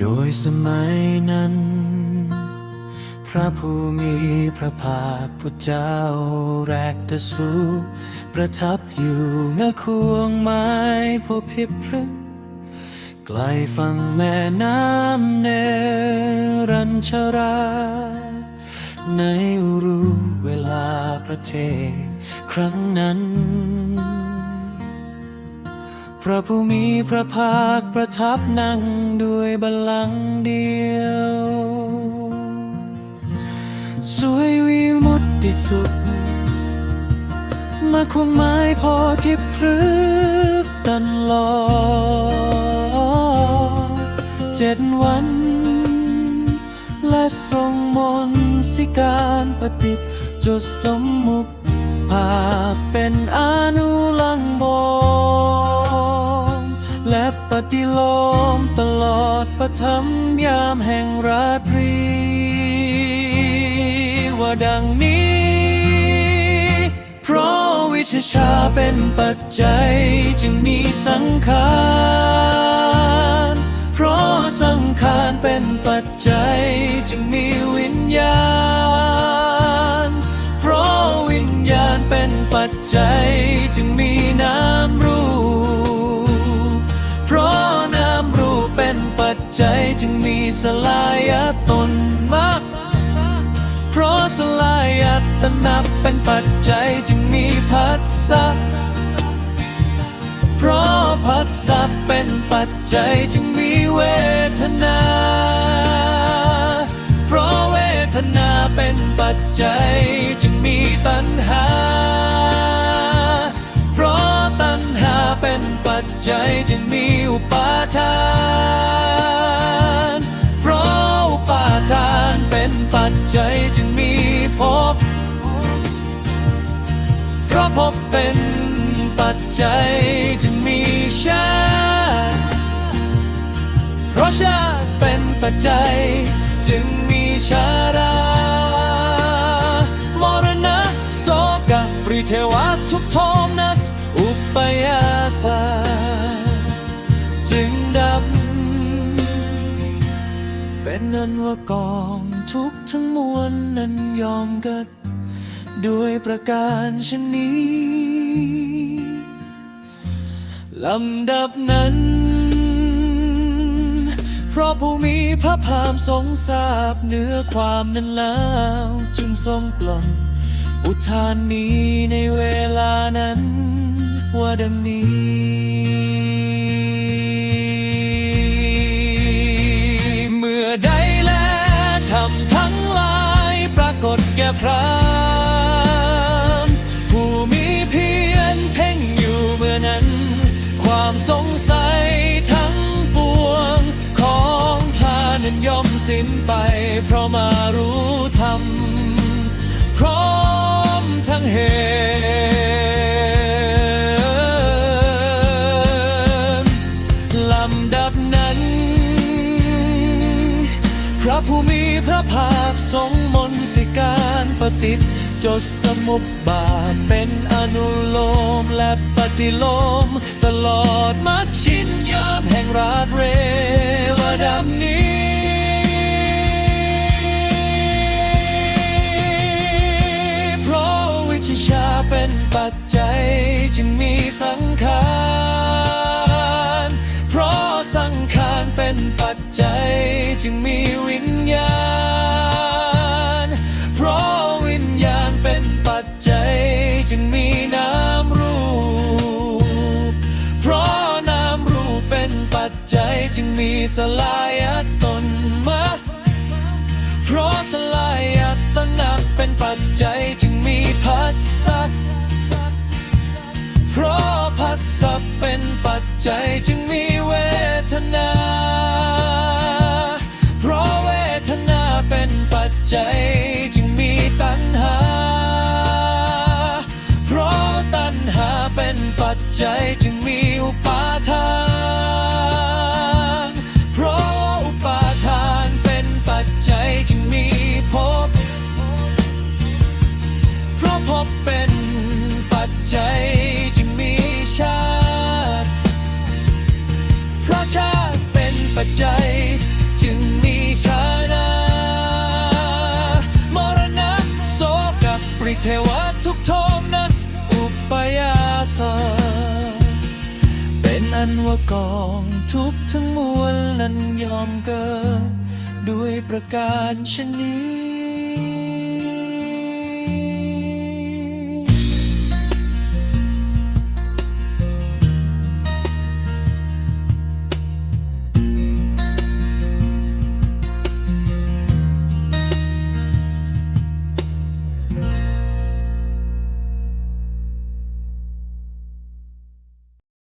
โดยสมัยนั้น พระผู้มีพระภาคพุทธเจ้าแรกตรัสูประทับอยู่ณควงไม้โพธิพฤกไกลฝั่งแม่น้ำเนรัญชรา ในอุรุเวลาประเทศครั้งนั้น ระผู้มีพระภาคประทับนั่งด้วยบัลลังก์เดียว สวยวีมุตติสุดมาควงไม้พอที่พฤกษ์ตลอเจ็ดวัน และทรงมนสิการปฏิจดสมมุติภาพ ฏิโลมตลอดประทัมยามแห่งราตรี ว่าดังนี้ เพราะวิชชาเป็นปัจจัยจึงมีสังขารเพราะสังขารเป็นปัจจัยจึงมีวิญญาณ เพราะวิญญาณเป็นปัจจัยจึงมี จจึงมีสลายตนมาก เพราะสลายตนับเป็นปัจจัยจึงมีพัสสะเพราะพัสสะเป็นปัจจัยจึงมีเวทนา เพราะเวทนาเป็นปัจจัยจึงมีตัณหา เพราะตัณหาเป็นปัจจัยจึงมีอุปาทาน ปัจจัยจึงมีชาติเพราะชาติเป็นปัจจัย จึงมีชารามรณะโสกปริเทวะทุกโทมนัส อุปยาสาจึงดับ เป็นนั้นว่ากองทุกทั้งมวลนั้นยอมกัดด้วยประการชนนี้ ลำดับนั้น เพราะผู้มีพระพามทรงทราบเนื้อความนั้นแล้วจึงทรงปลนอุทานนี้ในเวลานั้น ว่าดังนี้ เมื่อใดแลทำทั้งหลายปรากฏแก่พรา สิ้นไป เพราะมารู้ธรรมพร้อมทั้งเหตุลำดับนั้น พระผู้มีพระภาคทรงมนสิการปฏิจจดสมุปบาทเป็นอนุโลมและปฏิโลม ตลอดมัชชินยามแห่งราตเรวดังนี้ เป็นปัจจัยจึงมีวิญญาณ เพราะวิญญาณเป็นปัจจัยจึงมีนามรูป เพราะนามรูปเป็นปัจจัยจึงมีสลายตนมาเพราะสลายอัตนะเป็นปัจจัยจึงมีพัสสะเพราะพัสสะเป็นปัจจัยจึงมี นา เพราะเวทนาเป็นปัจจัยัจจัย จึงมีชาดามรณะโสกับปริเทวทุกโทมนัส อุปยาสเป็นอันว่ากองทุกทั้งมวลนั้นยอมเกิดด้วยประการชนี้